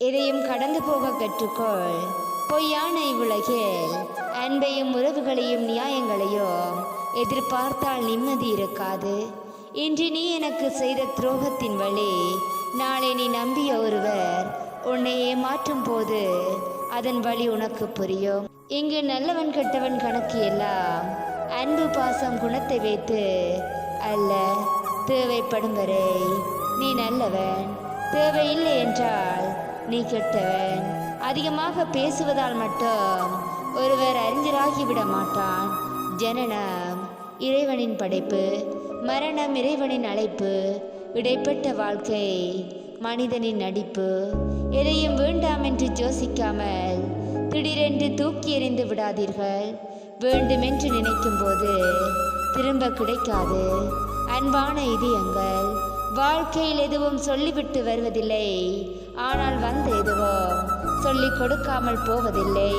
எதையும் கடந்து போக கற்றுக்கொள். பொய்யான இவ்வுலகில் அன்பையும் உறவுகளையும் நியாயங்களையும் எதிர்பார்த்தால் நிம்மதி இருக்காது. இன்று நீ எனக்கு செய்த துரோகத்தின் வழி நாளை நீ நம்பிய ஒருவர் உன்னை ஏமாற்றும் போது அதன் வழி உனக்கு புரியும். இங்கு நல்லவன் கெட்டவன் கணக்கு எல்லாம் அன்பு பாசம் குணத்தை வைத்து அல்ல தேவைப்படும் வரை நீ நல்லவன். தேவையில்லை என்றால் நீ கெட்டவன். அதிகமாக பேசுவதால் மட்டும் ஒருவர் அறிஞராகிவிட மாட்டான் ஜனனம் இறைவனின் படைப்பு மரணம் இறைவனின் அழைப்பு இடைப்பட்ட வாழ்க்கை மனிதனின் நடிப்பு எதையும் வேண்டாம் என்று யோசிக்காமல் திடீரென்று தூக்கி எறிந்து விடாதீர்கள். வேண்டுமென்று நினைக்கும் போது திரும்ப கிடைக்காது. அன்பான இதயங்கள் வாழ்க்கையில் எதுவும் சொல்லிவிட்டு வருவதில்லை. ஆனால் வந்த சொல்லிக் கொடுக்காமல் போவதில்லை.